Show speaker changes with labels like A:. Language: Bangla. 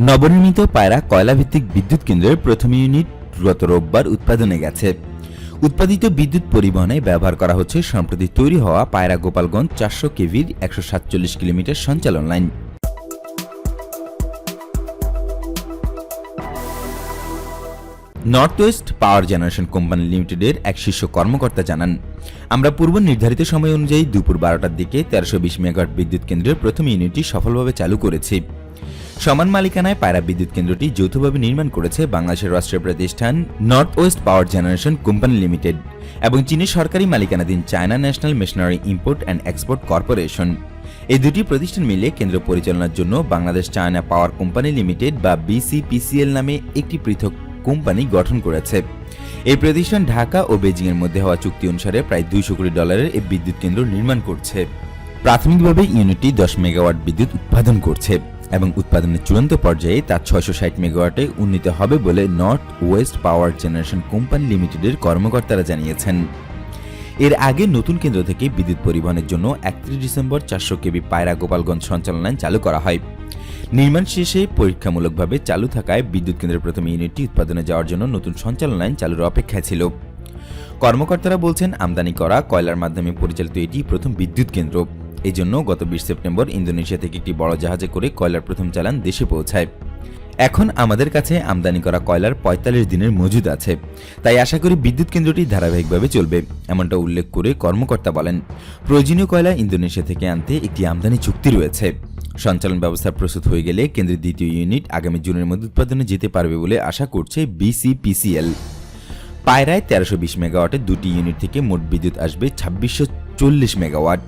A: নবনির্মিত পায়রা কয়লাভিত্তিক বিদ্যুৎ কেন্দ্রের প্রথম ইউনিট গত রোববার উৎপাদনে গেছে। উৎপাদিত বিদ্যুৎ পরিবহনে ব্যবহার করা হচ্ছে সম্প্রতি তৈরি হওয়া পায়রা গোপালগঞ্জ চারশো কেভির একশো সাতচল্লিশ কিলোমিটার সঞ্চালন line. North west power generation company লিমিটেডের এক শীর্ষ কর্মকর্তা জানান, আমরা পূর্ব নির্ধারিত সময় অনুযায়ী দুপুর বারোটার দিকে তেরোশো বিশ মেগাওয়াট বিদ্যুৎ কেন্দ্রের প্রথম ইউনিটটি সফলভাবে চালু করেছি। সমান মালিকানায় পায়রা বিদ্যুৎ কেন্দ্রটি যৌথভাবে নির্মাণ করেছে বাংলাদেশের রাষ্ট্রীয় প্রতিষ্ঠান north west power generation company limited এবং চীনের সরকারি মালিকানাধীন China national machinery import and export corporation. এই দুটি প্রতিষ্ঠান মিলে কেন্দ্র পরিচালনার জন্য Bangladesh China power company limited বা বিসিপিসিএল নামে একটি পৃথক কোম্পানি গঠন করেছে। এই প্রতিষ্ঠান ঢাকা ও বেজিং এর মধ্যে হওয়া চুক্তি অনুসারে প্রায় দুইশো কোটি ডলারের এই বিদ্যুৎ কেন্দ্র নির্মাণ করছে। প্রাথমিকভাবে ইউনিটটি দশ মেগাওয়াট বিদ্যুৎ উৎপাদন করছে। এবং উৎপাদনের চূড়ান্ত পর্যায়ে তা ছয়শো ষাট মেগাওয়াটে উন্নীত হবে বলে north west power generation company লিমিটেডের কর্মকর্তারা জানিয়েছেন। এর আগে নতুন কেন্দ্র থেকে বিদ্যুৎ পরিবহনের জন্য একত্রিশ ডিসেম্বর চারশো কেবি পায়রা গোপালগঞ্জ সঞ্চালন লাইন চালু করা হয়। নির্মাণ শেষে পরীক্ষামূলকভাবে চালু থাকায় বিদ্যুৎ কেন্দ্রের প্রথম ইউনিটটি উৎপাদনে যাওয়ার জন্য নতুন সঞ্চালন লাইন চালুর অপেক্ষায় ছিল। কর্মকর্তারা বলছেন, আমদানি করা কয়লার মাধ্যমে পরিচালিত এটি প্রথম বিদ্যুৎ কেন্দ্র। এই জন্য গত বিশ সেপ্টেম্বর ইন্দোনেশিয়া থেকে একটি বড় জাহাজে করে কয়লার প্রথম চালান দেশে পৌঁছায়। এখন আমাদের কাছে আমদানি করা কয়লার পঁয়তাল্লিশ দিনের মজুদ আছে। তাই আশা করি বিদ্যুৎ কেন্দ্রটি ধারাবাহিকভাবে চলবে, এমনটা উল্লেখ করে কর্মকর্তা বলেন। প্রয়োজনীয় কয়লা ইন্দোনেশিয়া থেকে আনতে একটি আমদানি চুক্তি রয়েছে। সঞ্চালন ব্যবস্থা প্রস্তুত হয়ে গেলে কেন্দ্রের দ্বিতীয় ইউনিট আগামী জুনের মধ্যে উৎপাদনে যেতে পারবে বলে আশা করছে বিসিপিসিএল। পায়রায় তেরোশো বিশ মেগাওয়াটের দুটি ইউনিট থেকে মোট বিদ্যুৎ আসবে ছাব্বিশশো চল্লিশ মেগাওয়াট।